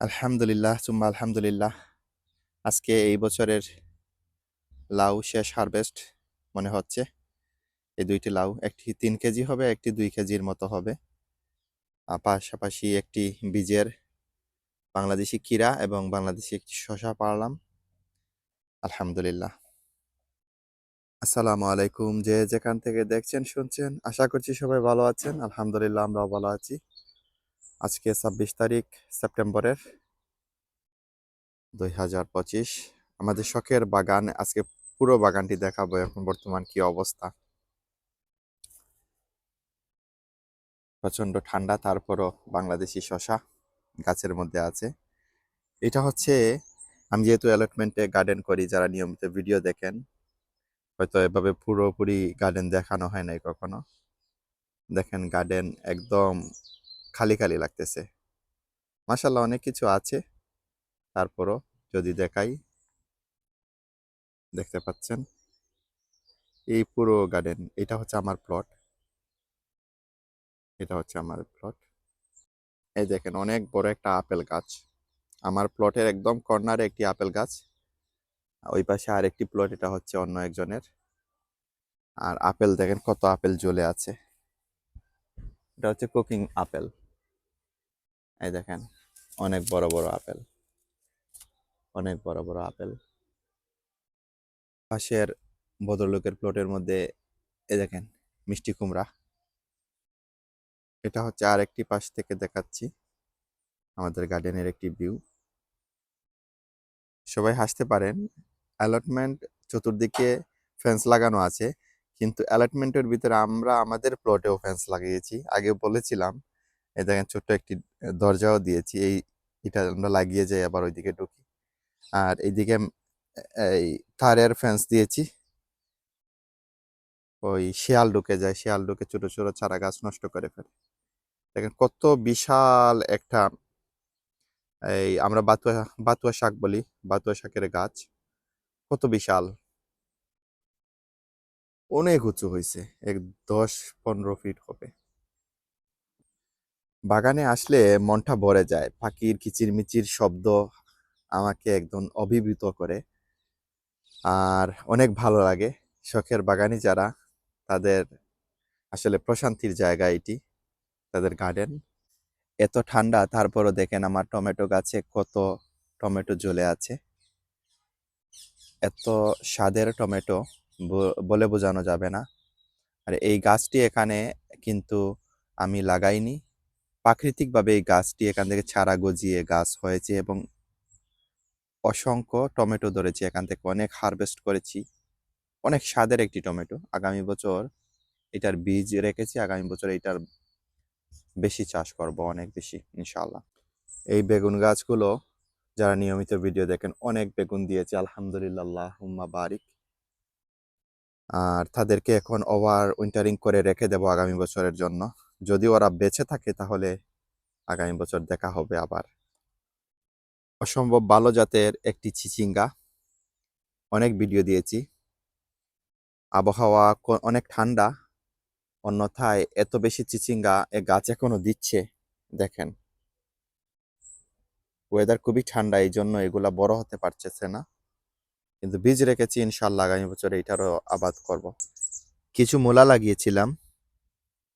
আলহামদুলিল্লাহ, সুম্মা আলহামদুলিল্লাহ। আজকে এই বছরের লাউ শেষ হারভেস্ট মনে হচ্ছে। এই দুইটি লাউ, একটি তিন কেজি হবে, একটি দুই কেজির মতো হবে। পাশাপাশি একটি বীজের বাংলাদেশি কিরা এবং বাংলাদেশি একটি শশা পারলাম আলহামদুলিল্লাহ। আসসালামু আলাইকুম। যে যেখান থেকে দেখছেন, শুনছেন, আশা করছি সবাই ভালো আছেন। আলহামদুলিল্লাহ, আমরাও ভালো আছি। আজকে ছাব্বিশ তারিখ, সেপ্টেম্বরের দুই হাজার পঁচিশ। আমাদের শখের বাগান, আজকে পুরো বাগানটি দেখাবো এখন বর্তমান কি অবস্থা। প্রচণ্ড ঠান্ডা, তারপরও বাংলাদেশি শশা গাছের মধ্যে আছে। এটা হচ্ছে, আমি যেহেতু অ্যালটমেন্টে গার্ডেন করি, যারা নিয়মিত ভিডিও দেখেন, হয়তো এভাবে পুরোপুরি গার্ডেন দেখানো হয় নাই কখনো। দেখেন গার্ডেন একদম খালি খালি লাগতেছে। মাসাল্লাহ অনেক কিছু আছে। তারপরও যদি দেখাই। দেখতে পাচ্ছেন? এই পুরো গার্ডেন এটা হচ্ছে আমার প্লট এটা হচ্ছে আমার প্লট এই দেখেন, অনেক বড় একটা আপেল গাছ। আমার প্লটের একদম কর্নারে একটি আপেল গাছ। ওই পাশে আরেকটি প্লট এটা হচ্ছে অন্য একজনের। আর আপেল দেখেন, কত আপেল জ্বলে আছে। এটা হচ্ছে কুকিং আপেল। এই দেখেন, অনেক বড় বড় আপেল। অনেক বড় বড় আপেল। পাশের ভদ্রলোকের প্লটের মধ্যে এ দেখেন, মিষ্টি কুমড়া। এটা হচ্ছে আরেকটি পাশ থেকে দেখাচ্ছি, আমাদের গার্ডেনের একটি ভিউ। সবাই হাসতে পারেন, অ্যালটমেন্ট চতুর্দিকে ফেন্স লাগানো আছে, কিন্তু অ্যালটমেন্টের ভিতরে আমরা আমাদের প্লটেও ফেন্স লাগিয়েছি। আগে বলেছিলাম এই দেখেন ছোট্ট একটি দরজাও দিয়েছি। এই, এটা আমরা লাগিয়ে যাই, আবার ওইদিকে ঢুকি। আর এইদিকে এই তারের ফেন্স দিয়েছি। ওই শিয়াল ঢুকে যায়, শিয়াল ঢুকে ছোট ছোট চারা গাছ নষ্ট করে ফেলে। দেখেন কত বিশাল একটা, এই আমরা বাতুয়া বাতুয়া শাক বলি, বাতুয়া শাকের গাছ। কত বিশাল। অনেক উঁচু হয়েছে এক দশ পনেরো ফিট হবে। বাগানে আসলে মনটা ভরে যায়। পাখির কিচিরমিচির শব্দ আমাকে একদম অভিভূত করে। আর অনেক ভালো লাগে। শখের বাগানি যারা, তাদের আসলে প্রশান্তির জায়গা এটি, তাদের গার্ডেন এত ঠান্ডা, তারপরও দেখেন আমার টমেটো গাছে কত টমেটো জ্বলে আছে। এত স্বাদের টমেটো বলে বোঝানো যাবে না। আর এই গাছটি এখানে কিন্তু আমি লাগাইনি। প্রাকৃতিকভাবে এই গাছটি এখান থেকে চারা গজিয়ে গাছ হয়েছে এবং অসংখ্য টমেটো ধরেছি, এখান থেকে অনেক হারভেস্ট করেছি। অনেক স্বাদের একটি টমেটো। আগামী বছর এটার বীজ রেখেছি, আগামী বছর এটার বেশি চাষ করব, অনেক বেশি ইনশাল্লাহ এই বেগুন গাছগুলো যারা নিয়মিত ভিডিও দেখেন, অনেক বেগুন দিয়েছে, আলহামদুলিল্লাহ হুম্মা বারিক। আর তাদেরকে এখন ওভার উইন্টারিং করে রেখে দেব আগামী বছরের জন্য। যদি ওরা বেঁচে থাকে তাহলে আগামী বছর দেখা হবে আবার। অসম্ভব ভালো জাতের একটি চিচিঙ্গা। অনেক ভিডিও দিয়েছি। আবহাওয়া অনেক ঠান্ডা। অন্যথায় এত বেশি চিচিঙ্গা এ গাছ এখনও দিচ্ছে, দেখেন। ওয়েদার খুবই ঠান্ডা এই জন্য এগুলা বড় হতে পারছে না। কিন্তু বীজ রেখেছি, ইনশাল্লাহ আগামী বছর এইটারও আবাদ করব। কিছু মূলা লাগিয়েছিলাম।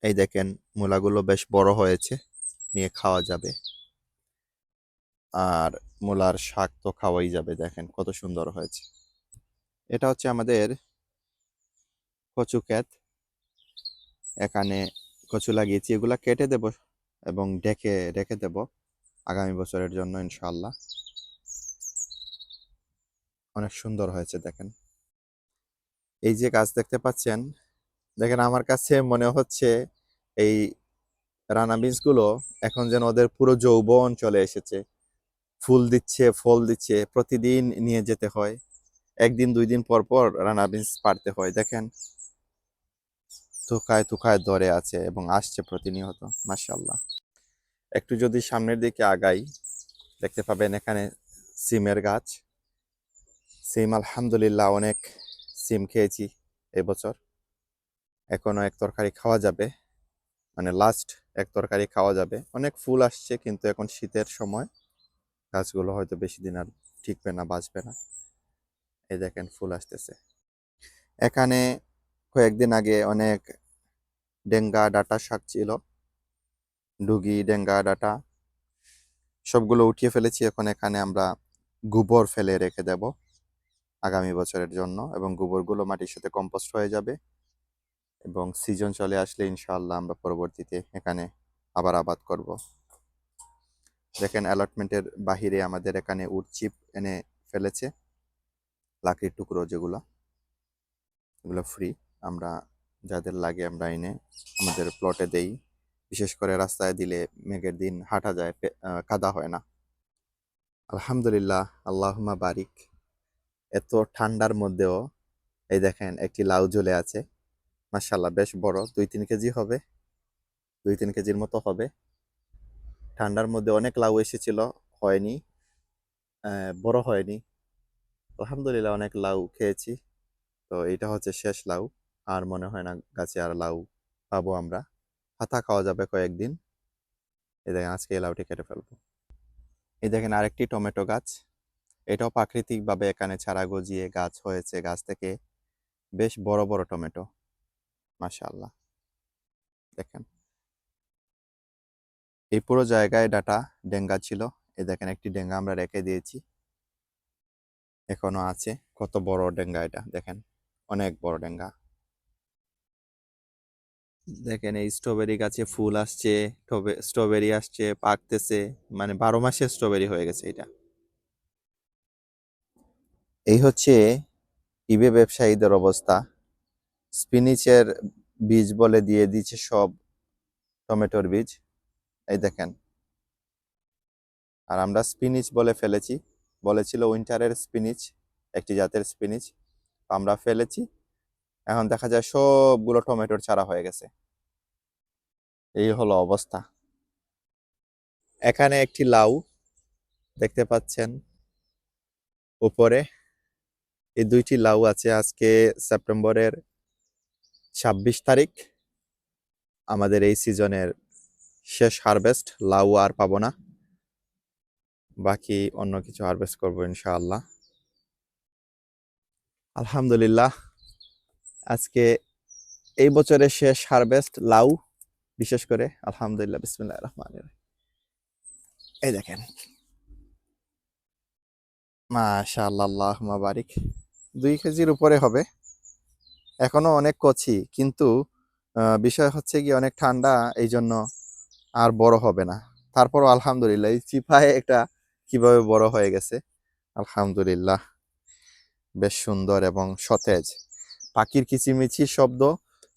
এই দেখেন মূলাগুলো বেশ বড় হয়েছে, নিয়ে খাওয়া যাবে। আর মূলার শাক তো খাওয়াই যাবে, দেখেন কত সুন্দর হয়েছে। এটা হচ্ছে আমাদের কচু ক্ষেত। এখানে কচু লাগিয়েছি, এগুলা কেটে দেব এবং ডেকে রেখে দেব আগামী বছরের জন্য ইনশাল্লাহ অনেক সুন্দর হয়েছে দেখেন। এই যে গাছ দেখতে পাচ্ছেন দেখেন আমার কাছে মনে হচ্ছে এই রানা বিনসগুলো এখন যেন ওদের পুরো যৌবন চলে এসেছে। ফুল দিচ্ছে, ফল দিচ্ছে, প্রতিদিন নিয়ে যেতে হয়। একদিন, দুই দিন পর পর রানা বিনস পারতে হয়, দেখেন। থুকায় থুকায় ধরে আছে এবং আসছে প্রতিনিয়ত মাশাল্লাহ একটু যদি সামনের দিকে আগাই, দেখতে পাবেন এখানে সিমের গাছ। সিম, আলহামদুলিল্লাহ, অনেক সিম খেয়েছি এবছর। এখনও এক তরকারি খাওয়া যাবে। মানে লাস্ট এক তরকারি খাওয়া যাবে। অনেক ফুল আসছে কিন্তু এখন শীতের সময়। গাছগুলো হয়তো বেশি দিন আর টিকবে না, বাঁচবে না। এই দেখেন ফুল আসতেছে। এখানে কয়েকদিন আগে অনেক ডেঙ্গা ডাটা শাক ছিল। ডুগি, ডেঙ্গা ডাটা, সবগুলো উঠিয়ে ফেলেছি। এখন এখানে আমরা গোবর ফেলে রেখে দেব আগামী বছরের জন্য এবং গোবরগুলো মাটির সাথে কম্পোস্ট হয়ে যাবে। এবং সিজন চলে আসলে ইনশাআল্লাহ আমরা পরবর্তীতে এখানে আবার আবাদ করব। দেখেন অ্যালটমেন্টের বাহিরে আমাদের এখানে উড চিপ এনে ফেলেছে। লাকড়ির টুকরো যেগুলো, এগুলো ফ্রি আমরা যাদের লাগে আমরা এনে আমাদের প্লটে দেই। বিশেষ করে রাস্তায় দিলে মেঘের দিন হাঁটা যায় কাদা হয় না। আলহামদুলিল্লাহ আল্লাহমা বারিক। এত ঠান্ডার মধ্যেও এই দেখেন একটি লাউ জ্বলে আছে। মাশাল্লাহ বেশ বড়। দুই তিন কেজি হবে। দুই তিন কেজির মতো হবে। ঠান্ডার মধ্যে অনেক লাউ এসেছিল, হয়নি। বড় হয়নি। আলহামদুলিল্লাহ, অনেক লাউ খেয়েছি। তো এটা হচ্ছে শেষ লাউ। আর মনে হয় না গাছে আর লাউ পাবো আমরা। পাতা খাওয়া যাবে কয়েকদিন। এই দেখেন, আজকে এই লাউটি কেটে ফেলব। এই দেখেন, আরেকটি টমেটো গাছ। এটাও প্রাকৃতিকভাবে এখানে চারা গজিয়ে গাছ হয়েছে, গাছ থেকে। বেশ বড় বড় টমেটো। মাশাআল্লাহ। দেখেন। এই পুরো জায়গায় ডাটা ডেঙ্গা ছিল। এ দেখেন একটি ডেঙ্গা আমরা রেখে দিয়েছি। এখনও আছে। কত বড় ডেঙ্গা এটা, দেখেন। অনেক বড় ডেঙ্গা। দেখেন এই স্ট্রবেরি গাছে ফুল আসছে স্ট্রবেরি আসছে, পাকতেছে। মানে বারো মাসে স্ট্রবেরি হয়ে গেছে এটা। এই হচ্ছে ইবে ব্যবসায়ীদের অবস্থা। স্পিনিচের বীজ বলে দিয়ে দিচ্ছে সব টমেটোর বীজ। এই দেখেন। আর আমরা স্পিনিচ বলে ফেলেছি। বলেছিল উইন্টারের স্পিনিচ, একটি জাতের স্পিনিচ। আমরা ফেলেছি। এখন দেখা যায় সবগুলো টমেটোর চারা হয়ে গেছে। এই হলো অবস্থা। এখানে একটি লাউ দেখতে পাচ্ছেন। উপরে এই দুইটি লাউ আছে আজকে সেপ্টেম্বরের ছাব্বিশ তারিখ। আমাদের এই সিজনের শেষ হারভেস্ট, লাউ আর পাবো না। বাকি অন্য কিছু হারভেস্ট করব ইনশাআল্লাহ। আলহামদুলিল্লাহ, আজকে এই বছরের শেষ হারভেস্ট লাউ, বিশেষ করে আলহামদুলিল্লাহ বিসমিল্লাহ রহমান এই দেখেন। মাশাআল্লাহ বারিক। দুই কেজির উপরে হবে। এখনও অনেক কচি, কিন্তু বিষয় হচ্ছে কি অনেক ঠান্ডা এই জন্য আর বড় হবে না। তারপরও আলহামদুলিল্লাহ, এই চিপায় একটা কীভাবে বড় হয়ে গেছে, আলহামদুলিল্লাহ। বেশ সুন্দর এবং সতেজ। পাখির কিচিমিচি শব্দ,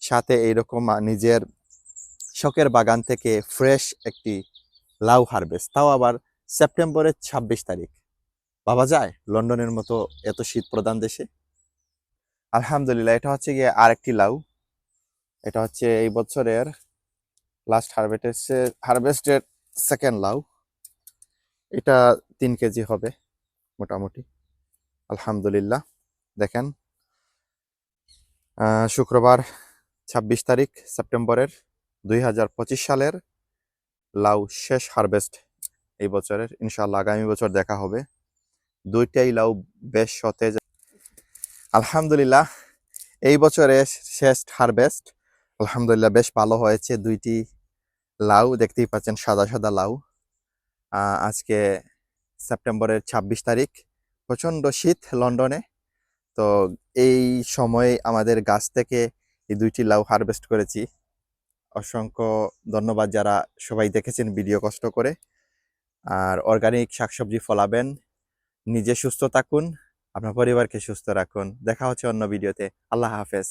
সাথে এইরকম নিজের শখের বাগান থেকে ফ্রেশ একটি লাউ হারভেস্ট। তাও আবার সেপ্টেম্বরের ছাব্বিশ তারিখ। ভাবা যায়? লন্ডনের মতো এত শীত প্রধান দেশে? আলহামদুলিল্লাহ, এটা হচ্ছে গিয়ে আরেকটি লাউ। এটা হচ্ছে এই বছরের লাস্ট হারভেস্টের হারভেস্টের সেকেন্ড লাউ। এটা তিন কেজি হবে মোটামুটি। আলহামদুলিল্লাহ, দেখেন। শুক্রবার ছাব্বিশ তারিখ, সেপ্টেম্বরের দুই হাজার পঁচিশ সালের লাউ শেষ হারভেস্ট এই বছরের। ইনশাল্লাহ আগামী বছর দেখা হবে। দুইটাই লাউ বেশ সতেজ আলহামদুলিল্লাহ, এই বছরে শেষ হারভেস্ট আলহামদুলিল্লাহ, বেশ ভালো হয়েছে। দুইটি লাউ দেখতেই পাচ্ছেন, সাদা সাদা লাউ। আজকে সেপ্টেম্বরের ছাব্বিশ তারিখ, প্রচণ্ড শীত লন্ডনে। তো এই সময়ে আমাদের গাছ থেকে এই দুইটি লাউ হারভেস্ট করেছি। অসংখ্য ধন্যবাদ যারা সবাই দেখেছেন ভিডিও কষ্ট করে। আর অর্গানিক শাকসবজি ফলাবেন। নিজে সুস্থ থাকুন। আপনার পরিবারকে সুস্থ রাখুন। দেখা হচ্ছে অন্য ভিডিওতে। আল্লাহ হাফেজ।